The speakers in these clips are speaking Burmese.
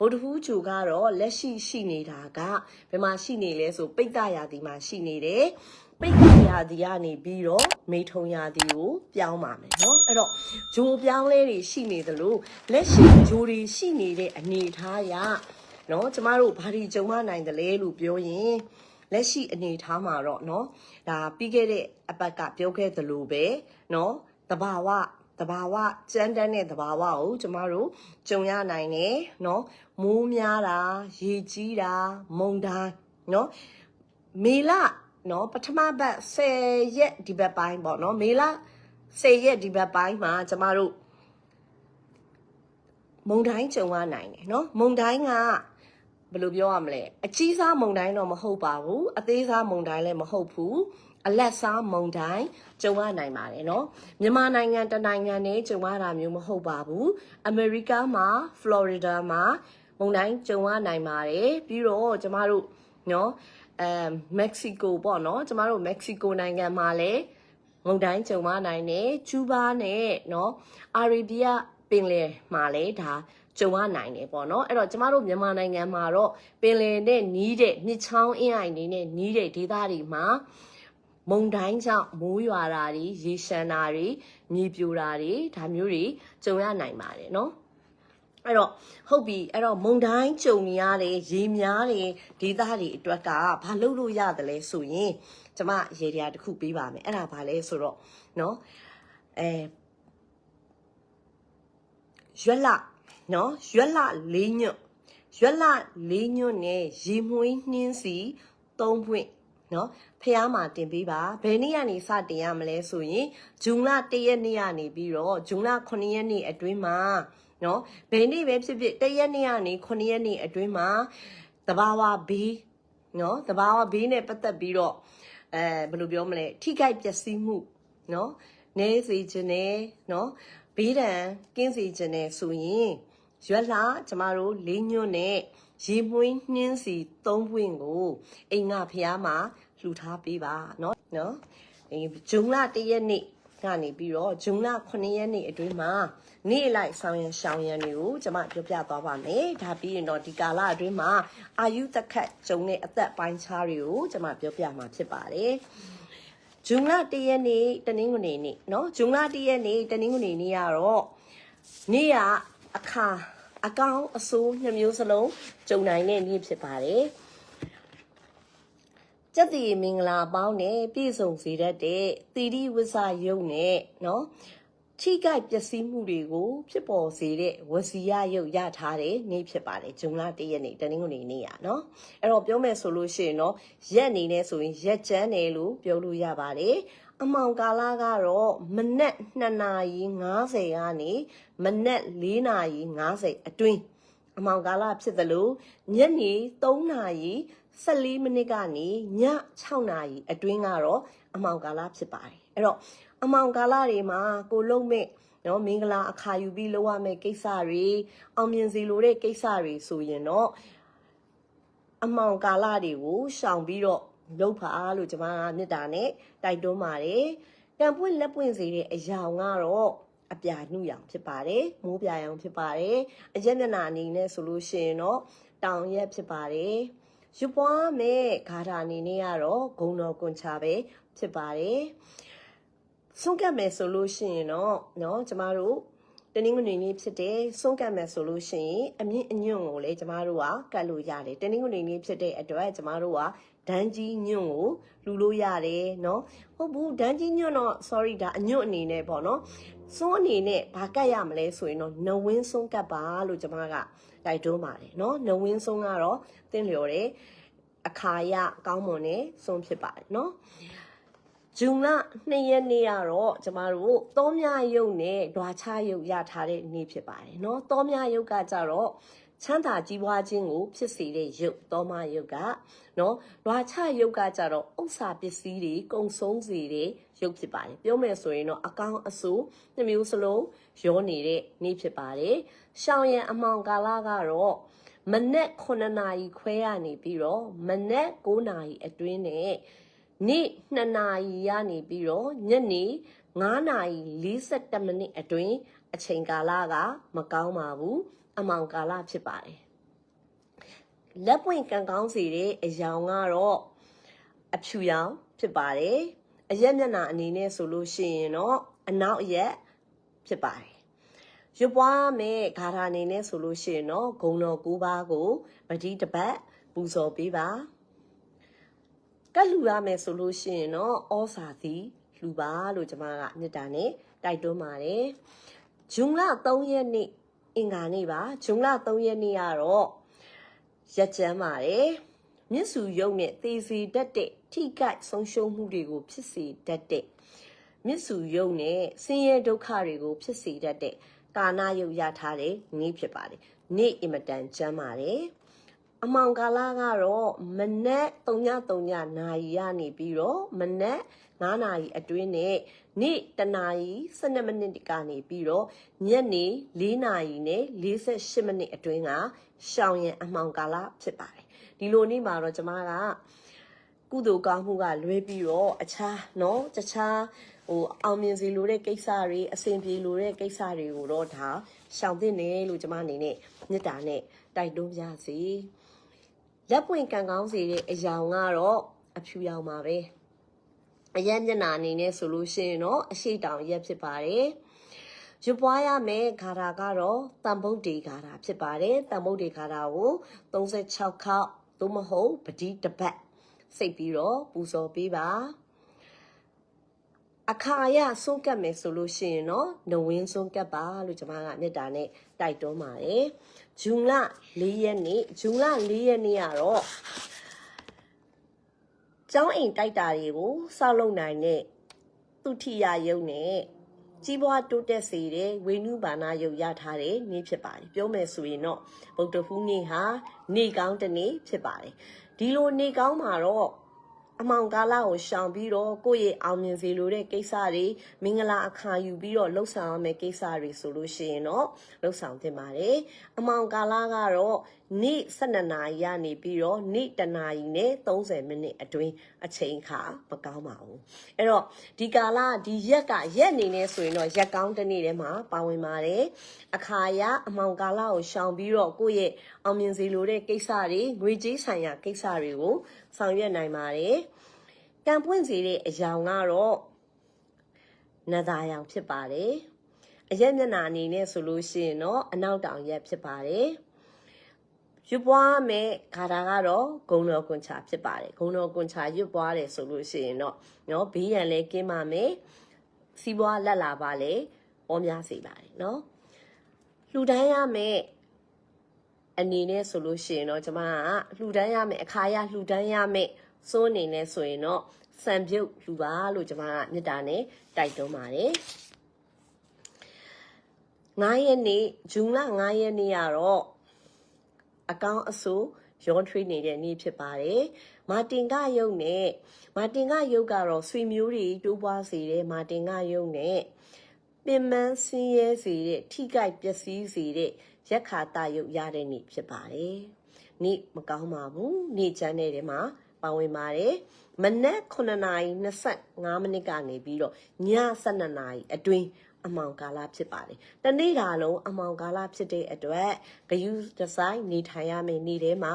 ဗုဒ္ဓဟူးဂျူကတော့လက်ရှိရှိနေတာကဘယ်မှာရှိနေလဲဆိုပိဋကရာသီမှာရှိနေတယ်ပိဋကရာသီကနေပြီးတော့မေထုံရာသီကိုပြောင်းပါမယ်เนาะအဲ့တော့ဂျိုပြောင်းလဲတွေရှိနေသလိုလက်ရှိဂျိုတွေရှိနေတဲ့အနေအထားရเนาะကျမတို့ဘာတွေကြုံရနိုင်တယ်လဲလို့ပြောရင်လက်ရှိအနေအထားမှာတော့เนาะဒါပြီးခဲ့တဲ့အပတ်ကပြောခဲ့သလိုပဲเนาะတဘာဝ တဘာဝကြမ်းတမ်းတဲ့တဘာဝကိုကျမတို့ကြုံရနိုင်တယ်နော်မိုးများတာရေကြီးတာမုန်တိုင်းနော်မေလနော်ပထမဘက်10ရက်ဒီဘက်ပိုင်းပေါ့နော်မေလ10ရက်ဒီဘက်ပိုင်းမှာကျမတို့မုန်တိုင်းကြုံရနိုင်တယ်နော်မုန်တိုင်းကဘယ်လိုပြောရမလဲအကြီးစားမုန်တိုင်းတော့မဟုတ်ပါဘူးအသေးစားမုန်တိုင်းလည်းမဟုတ်ဘူး အလက်စားမုန်တိုင်းကြုံရနိုင်ပါတယ်เนาะမြန်မာနိုင်ငံတနိုင်ငံနဲ့ကြုံရတာမျိုးမဟုတ်ပါဘူးအမေရိကမှာဖလော်ရီဒါမှာမုန်တိုင်းကြုံရနိုင်ပါတယ်ပြီးတော့ကျမတို့เนาะအဲမက္ကဆီကိုပေါ့เนาะကျမတို့မက္ကဆီကိုနိုင်ငံမှာလည်းမုန်တိုင်းကြုံရနိုင်တယ်ကျူးဘားနဲ့เนาะအာရေဗီးယားပင်လယ်မှာလည်းဒါကြုံရနိုင်တယ်ပေါ့နော်အဲ့တော့ကျမတို့မြန်မာနိုင်ငံမှာတော့ပင်လယ်နဲ့နီးတဲ့မြစ်ချောင်းအင်းအိုင်တွေနဲ့နီးတဲ့ဒေသတွေမှာ မုန်တိုင်းကြောင့်မိုးရွာတာတွေရေရှမ်းတာတွေမြေပြိုတာတွေဒါမျိုးတွေကြုံရနိုင်ပါတယ်နော်အဲ့တော့ဟုတ်ပြီအဲ့တော့မုန်တိုင်းကြုံနေရတဲ့ရေများတဲ့ဒေသတွေအတွက်ကဘာလုပ်လို့ရတယ်လဲဆိုရင်ကျမရေတရားတစ်ခုပေးပါမယ်အဲ့ဒါဘာလဲဆိုတော့နော်အဲရွက်လနော်ရွက်လလေးညွတ်ရွက်လလေးညွတ်နဲ့ရေမွေးနှင်းစီ၃ပွင့်နော် ဖះမှာတင်ပေးပါဘယ်နေ့ကနေစတင်ရမလဲဆိုရင်ဂျွန်လ၁ရက်နေ့ကနေပြီးတော့ဂျွန်လ9ရက်နေ့အတွင်းမှာနော်ဘယ်နေ့ပဲဖြစ်ဖြစ်၁ရက်နေ့ကနေ9ရက်နေ့အတွင်းမှာတဘာဝဘေးနော်တဘာဝဘေးနဲ့ပတ်သက်ပြီးတော့အဲဘယ်လိုပြောမလဲထိခိုက်ပျက်စီးမှုနော်နေစေခြင်းနဲ့နော်ဘေးဒဏ်ကင်းစေခြင်းနဲ့ဆိုရင်ရွက်လာကျမတို့လေးညွန့်နဲ့ရေမွေးနှင်းစီ၃ပွင့်ကိုအိမ်ငါဖျားမှာ လှူထားပေးပါเนาะเนาะအဲဂျုံလ၁ရက်နေ့ကနေပြီးတော့ဂျုံလ9ရက်နေ့အတွင်းမှာနေ့လိုက်ဆောင်ရန်ရှောင်ရန်တွေကိုကျမပြောပြသွားပါမယ်ဒါပြီးရင်တော့ဒီကာလအတွင်းမှာအာယုတခတ်ဂျုံတဲ့အသက်ပိုင်းခြားတွေကိုကျမပြောပြမှာဖြစ်ပါတယ်ဂျုံလ၁ရက်နေ့တနင်္ဂနွေနေ့เนาะဂျုံလ၁ရက်နေ့တနင်္ဂနွေနေ့ကတော့နေ့ကအခါအကောင်အဆိုးနှမျိုးစလုံးကြုံနိုင်တဲ့နေ့ဖြစ်ပါတယ် ကြက်တီမင်္ဂလာပေါင်းနဲ့ပြည့်စုံစေတတ်တဲ့သီရိဝဆယုတ်နဲ့နော်ချိကိုက်ပျက်စီးမှုတွေကိုဖြစ်ပေါ်စေတဲ့ဝစီရရုပ်ရထားတဲ့နေ့ဖြစ်ပါတယ်ဂျုံလတရက်နေ့တနင်္ဂနွေနေ့ရနော်အဲ့တော့ပြောမယ်ဆိုလို့ရှိရင်တော့ရက်နေနဲ့ဆိုရင်ရက်ကျန်းတယ်လို့ပြောလို့ရပါတယ်အမောင်ကာလကတော့မနက်2နာရီ90ကနေမနက်4နာရီ90အတွင်းအမောင်ကာလဖြစ်သလိုညနေ3နာရီ 14မိနစ်ကနေည6နာရီအတွင်းကတော့အမောင်ကာလဖြစ်ပါတယ်အဲ့တော့အမောင်ကာလတွေမှာကိုလုံးမဲ့နော်မင်္ဂလာအခါယူပြီးလုပ်ရမယ့်ကိစ္စတွေအောင်မြင်စီလိုတဲ့ကိစ္စတွေဆိုရင်တော့အမောင်ကာလတွေကိုရှောင်ပြီးတော့လုပ်ပါလို့ကျွန်မကမေတ္တာနဲ့တိုက်တွန်းပါတယ်။ကံပွင့်လက်ပွင့်စေတဲ့အရာကတော့အပြာနှုရောင်ဖြစ်ပါတယ်။မိုးပြာရောင်ဖြစ်ပါတယ်။အရက်မျက်နှာအနေနဲ့ဆိုလို့ရှိရင်တော့တောင်ရက်ဖြစ်ပါတယ်။ ယူပွားမဲ့ဂါထာအနေနဲ့ကတော့ဂုံတော်ကွန်ချာပဲဖြစ်ပါတယ်။ဆုံးကတ်မယ်ဆိုလို့ရှိရင်တော့เนาะကျမတို့တနင်္ဂနွေနေ့ဖြစ်တဲ့ဆုံးကတ်မယ်ဆိုလို့ရှိရင်အမြင့်အညွန့်ကိုလည်းကျမတို့ကကတ်လို့ရတယ်တနင်္ဂနွေနေ့ဖြစ်တဲ့အတွက်ကျမတို့က ဒန်းကြီးညွန့်ကိုလှူလို့ရတယ်เนาะဟုတ်ဘူးဒန်းကြီးညွန့်တော့ sorry ဒါအညွန့်အနေနဲ့ပေါ့နော်စွန်းအနေနဲ့ဘာကတ်ရမလဲဆိုရင်တော့နဝင်းစွန်းကတ်ပါလို့ကျမကတိုက်တွန်းပါတယ်เนาะနဝင်းစွန်းကတော့သင်လျော်တယ်အခါရကောင်းမွန်တဲ့စွန်းဖြစ်ပါတယ်เนาะဂျုံလ2ရက်နေ့ကတော့ကျမတို့တောမြရုပ်နဲ့ဓွာချရုပ်ရထားတဲ့နေ့ဖြစ်ပါတယ်เนาะတောမြရုပ်ကကြတော့ ချမ်းသာကြီးပွားခြင်းကိုဖြစ်စေတဲ့ရုပ်တောမရုပ်ကနော်ဓွာချရုပ်ကကြတော့ဥစ္စာပစ္စည်းတွေကုံဆုံးစေတဲ့ရုပ်ဖြစ်ပါတယ်ပြောမယ်ဆိုရင်တော့အကောင်အဆိုးနှမျိုးစလုံးရောနေတဲ့နေ့ဖြစ်ပါတယ်ရှောင်းရံအမောင်ကာလကတော့မနက်9နာရီခွဲရနေပြီးတော့မနက်9နာရီအတွင်းနဲ့နေ့2နာရီရနေပြီးတော့ညနေ9နာရီ42မိနစ်အတွင်းအချိန်ကာလကမကောင်းပါဘူး အမောင်ကာလဖြစ်ပါတယ်လက်ပွင့်ကံကောင်းစီတဲ့အယောင်ကတော့အဖြူရောင်ဖြစ်ပါတယ်အရက်မျက်နှာအနေနဲ့ဆိုလို့ရှိရင်တော့အနောက်အရက်ဖြစ်ပါတယ်ရွပွားမဲ့ဂါထာအနေနဲ့ဆိုလို့ရှိရင်တော့ဂုံတော်၉ပါးကိုပတိတပတ်ပူဇော်ပေးပါကတ်လူရမယ်ဆိုလို့ရှိရင်တော့ဩစာသည်လူပါလို့ကျွန်မကမေတ္တာနဲ့တိုက်တွန်းပါတယ်ဂျွန်လ3ရက်နေ့ အင်္ဂါနေ့ပါဂျွန်လ3ရက်နေ့ကတော့ရက်ကျမ်းပါတယ်မြစ်စုရုံနဲ့သေစီတတ်တဲ့ထိကိုက်ဆုံးရှုံးမှုတွေကို ဖြစ်စေတတ်တဲ့မြစ်စုရုံနဲ့ဆင်းရဲဒုက္ခတွေကို ဖြစ်စေတတ်တဲ့ကာနာယုတ်ရထားတဲ့နေ့ဖြစ်ပါတယ်နေ့အင်မတန်ကျမ်းပါတယ် အမောင်ကာလကတော့မနက်3:3နာရီရနေပြီးတော့မနက်9နာရီအတွင်းနဲ့နေ့တနာရီ12မိနစ်ကနေပြီးတော့ညနေ4နာရီနဲ့48မိနစ်အတွင်းကရှောင်ရံအမောင်ကာလဖြစ်ပါတယ်ဒီလိုနေ့မှာတော့ကျမကကုသိုလ်ကောင်းမှုကလွဲပြီးတော့အခြားเนาะတခြားဟိုအောင်မြင်စီလိုတဲ့ကိစ္စတွေအဆင်ပြေလိုတဲ့ကိစ္စတွေကိုတော့ဒါရှောင်သင့်တယ်လို့ကျမအနေနဲ့မေတ္တာနဲ့တိုက်တွန်းပြစီ လက်ပွင့်ကံကောင်းစေတဲ့အယောင်ကတော့အဖြူရောင်ပါပဲအရက်မျက်နှာအနေနဲ့ဆိုလို့ရှိရင်တော့အရှိတောင်ရက်ဖြစ်ပါတယ်ရွပွားရမယ်ဂါထာကတော့တန်ဗုဒ္ဓေဂါထာဖြစ်ပါတယ်တန်ဗုဒ္ဓေဂါထာကို36ခေါက်သို့မဟုတ်ပတိတပတ်စိတ်ပြီးတော့ပူဇော်ပေးပါ အခါရဆုံးကတ်မယ်ဆိုလို့ရှိရင်တော့နဝင်းဆုံးကတ်ပါလို့ကျွန်မကမေတ္တာနဲ့တိုက်တွန်းပါတယ်ဂျွန်လ၄ရက်နေ့ဂျွန်လ၄ရက်နေ့ကတော့ကျောင်းအိမ်တိုက်တာတွေကိုစောက်လုပ်နိုင်တဲ့သူထိရယုံနဲ့ကြီးပွားတိုးတက်စေတဲ့ဝေနုဘာနာယုတ်ရထားတဲ့နေ့ဖြစ်ပါတယ်ပြောမယ်ဆိုရင်တော့ဗုဒ္ဓဖူးနေ့ဟာနေ့ကောင်းတစ်နေ့ဖြစ်ပါတယ်ဒီလိုနေ့ကောင်းမှာတော့ အမောင်ကားလာကိုရှောင်ပြီးတော့ကိုယ့်ရဲ့အောင်မြင်စေလိုတဲ့ကိစ္စတွေမင်္ဂလာအခါယူပြီးတော့လှုပ်ဆောင်ရမယ့်ကိစ္စတွေဆိုလို့ရှိရင်တော့လှုပ်ဆောင်သင့်ပါတယ်အမောင်ကားလာကတော့နေ့12နာရီရနေပြီးတော့နေ့1နာရီနဲ့30မိနစ်အတွင်းအချိန်ခါမကောင်းပါဘူးအဲ့တော့ဒီကာလဒီရက်ကရက်အနေနဲ့ဆိုရင်တော့ရက်ကောင်းတစ်နေ့ထဲမှာပါဝင်ပါတယ်အခါရအမောင်ကာလကိုရှောင်ပြီးတော့ကိုယ့်ရဲ့အောင်မြင်စေလိုတဲ့ကိစ္စတွေငွေကြေးဆိုင်ရာကိစ္စတွေကိုဆောင်ရွက်နိုင်ပါတယ်ကံပွင့်စေတဲ့အယောင်ကတော့နသာရောင်ဖြစ်ပါတယ်အရက်မျက်နှာအနေနဲ့ဆိုလို့ရှိရင်တော့အနောက်တောင်ရက်ဖြစ်ပါတယ် ရွပွားမဲ့ခါတာကတော့ဂုံတော်ကွန်ချာဖြစ်ပါတယ်ဂုံတော်ကွန်ချာရွပွားတယ်ဆိုလို့ရှိရင်တော့နော်ဘေးရန်လဲကင်းပါမယ်စီးပွားလက်လာပါလေပေါ်များစေပါတယ်နော်လှူဒန်းရမယ်အနေနဲ့ဆိုလို့ရှိရင်တော့ကျမကလှူဒန်းရမယ်အခါရလှူဒန်းရမယ်စိုးအနေနဲ့ဆိုရင်တော့စံပြုတ်လှူပါလို့ကျမကမေတ္တာနဲ့တိုက်တွန်းပါတယ်9ရက်နေ့ဂျွန်လ9ရက်နေ့ကတော့ အကောင်းအဆိုးရောထွေးနေတဲ့နေ့ဖြစ်ပါတယ်။မာတင်ကယုတ်နဲ့မာတင်ကယုတ်ကတော့ဆွေမျိုးတွေတိုးပွားစေတဲ့မာတင်ကယုတ်နဲ့ပင်မဆင်းရဲစေတဲ့ထိကြိုက်ပျက်စီးစေတဲ့ရက်ခါတယုတ်ရတဲ့နေ့ဖြစ်ပါတယ်။နေ့မကောင်းပါဘူး။နေ့ချမ်းတဲ့ထဲမှာပါဝင်ပါတယ်။မနက်9:25မိနစ်ကနေပြီးတော့ည12:00နာရီအတွင်း အမောင်ကာလဖြစ်ပါတယ်။တနေ့တာလုံးအမောင်ကာလဖြစ်တဲ့အတွက်ဂယူဒီဇိုင်းနေထိုင်ရမယ့်နေ့ထဲမှာ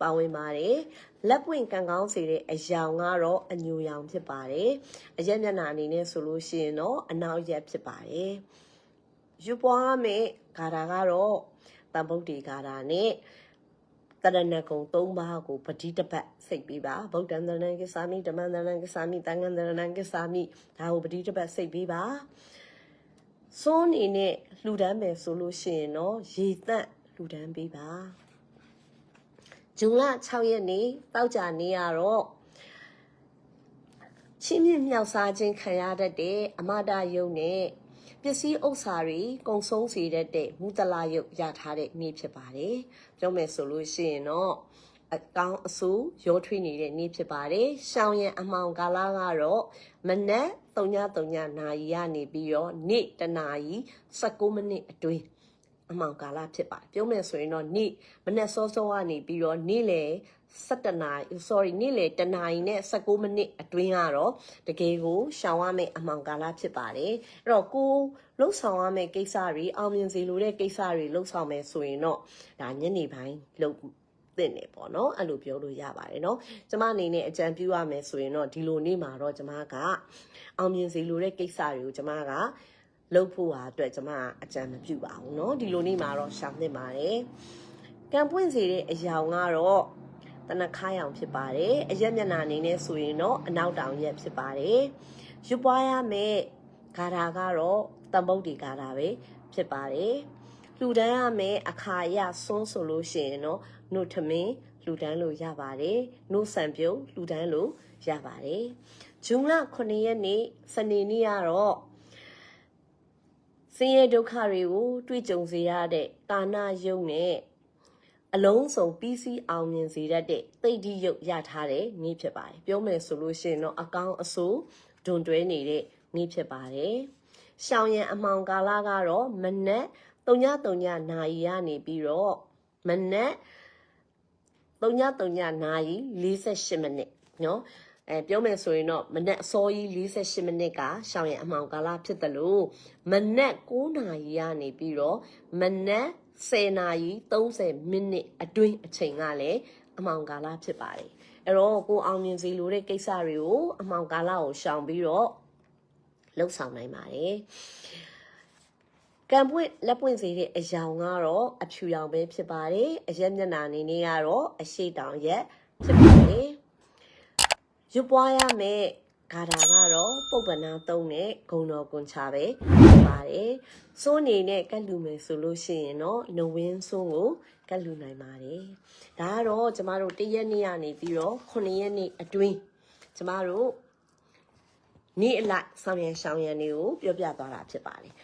ပါဝင်ပါတယ်။လက်ပွင့်ကံကောင်းစေတဲ့အယောင်ကတော့အညူရောင်ဖြစ်ပါတယ်။အရက်မျက်နှာအနေနဲ့ဆိုလို့ရှိရင်တော့အနောက်ရက်ဖြစ်ပါတယ်။ယူပွားမယ့်ဂါတာကတော့တန်ဗုဒ္ဓေဂါတာနဲ့တရဏဂုံ၃ပါးကိုပဋိတပတ်စိတ်ပေးပါဗုဒ္ဓံတရဏကိသာမိဓမ္မံတရဏကိသာမိတန်ခံတရဏကိသာမိဒါကိုပဋိတပတ်စိတ်ပေးပါ စွန်းနေနဲ့လှူဒန်းမယ်ဆိုလို့ရှိရင်တော့ရေတန့်လှူဒန်းပေးပါဂျွန်လ6ရက်နေ့တောက်ကြနေရတော့ချင်းမြင့်မြောက်စားခြင်းခံရတတ်တဲ့အမတာယုံနဲ့ပစ္စည်းဥစ္စာတွေကုံဆုံးစေတတ်တဲ့မူတလာယုတ်ရထားတဲ့နေ့ဖြစ်ပါတယ်ပြောမယ်ဆိုလို့ရှိရင်တော့ အကောင်းအဆိုးရောထွေးနေတဲ့နေ့ဖြစ်ပါတယ်။ရှောင်းရံအမောင်ကာလကတော့မနက်3:3နာရီရနေပြီးတော့နေ့တနာရီ16မိနစ်အတွင်းအမှောင်ကာလဖြစ်ပါတယ်ပြောမယ်ဆိုရင်တော့နေ့မနေ့စောစောကနေပြီးတော့နေ့လေ17နာရီ sorry နေ့လေတနာရီနဲ့16မိနစ်အတွင်းကတော့တကယ်ကိုရှောင်ရမယ့်အမှောင်ကာလဖြစ်ပါတယ်အဲ့တော့ကိုလှုပ်ဆောင်ရမယ့်ကိစ္စတွေအောင်မြင်စေလိုတဲ့ကိစ္စတွေလှုပ်ဆောင်မယ်ဆိုရင်တော့ဒါညနေပိုင်းလှုပ် သင့်တယ်ပေါ့နော်အဲ့လိုပြောလို့ရပါတယ်နော်ကျမအနေနဲ့အကြံပြုရမယ်ဆိုရင်တော့ဒီလိုနေ့မှာတော့ကျမကအောင်မြင်စေလိုတဲ့ကိစ္စတွေကိုကျမကလုပ်ဖို့ဟာအတွက်ကျမအကြံမပြုပါဘူးเนาะဒီလိုနေ့မှာတော့ရှောင်သင့်ပါတယ်ကံပွင့်စေတဲ့အယောင်ကတော့တနခါရောင်ဖြစ်ပါတယ်အရက်မျက်နှာအနေနဲ့ဆိုရင်တော့အနောက်တောင်ရက်ဖြစ်ပါတယ်ရွပွားရမယ့်ဂါထာကတော့တမ္ပုတ်ဒီဂါထာပဲဖြစ်ပါတယ် လှူဒန်းရမယ့်အခါရဆွန်းဆိုလို့ရှိရင်တော့နှုတ်ထမင်းလှူဒန်းလို့ရပါတယ်နှုတ်ဆံပြုတ်လှူဒန်းလို့ရပါတယ်ဂျွန်လ9ရက်နေ့စနေနေ့ကတော့ဆင်းရဲဒုက္ခတွေကိုတွေ့ကြုံစေရတဲ့ကာနာယုံနဲ့အလုံးစုံပြီးစီးအောင်မြင်စေတတ်တဲ့သိဒ္ဓိယုတ်ရထားတဲ့နေ့ဖြစ်ပါတယ်ပြောမယ်ဆိုလို့ရှိရင်တော့အကောင်းအဆိုးဒွန်တွဲနေတဲ့နေ့ဖြစ်ပါတယ်ရှောင်းရံအမှောင်ကာလကတော့မနက် 3.3နာရီကနေပြီးတော့မနက်3.3နာရီ48မိနစ်နော်အဲပြောမယ်ဆိုရင်တော့မနက်အစောကြီး48မိနစ်ကရှောင်ရအမှောင်ကာလဖြစ်တယ်လို့မနက်9နာရီကနေပြီးတော့မနက်10နာရီ30မိနစ်အတွင်းအချိန်ကလည်းအမှောင်ကာလဖြစ်ပါတယ်အဲ့တော့ကိုအောင်မြင်စီလိုတဲ့ကိစ္စတွေကိုအမှောင်ကာလကိုရှောင်ပြီးတော့လှုပ်ဆောင်နိုင်ပါတယ် ကံပွင့်လက်ပွင့်စေတဲ့အယောင်ကတော့အဖြူရောင်ပဲဖြစ်ပါတယ်အရက်မျက်နှာအနေနဲ့ကတော့အရှိတောင်ရက်ဖြစ်ပါတယ်ရွပွားရမယ့်ဂါထာကတော့ပုပ္ပနာသုံးတဲ့ဂုံတော်ကွန်ချပဲဖြစ်ပါတယ်စိုးနေနဲ့ကတ်လူမယ်ဆိုလို့ရှိရင်တော့နဝင်းစိုးကိုကတ်လူနိုင်ပါတယ်ဒါကတော့ကျမတို့တရက်နေ့ကနေပြီးတော့9ရက်နေ့အတွင်းကျမတို့နေ့အလိုက်ဆောင်ရန်ရှောင်းရန်တွေကိုပြောပြသွားတာဖြစ်ပါတယ်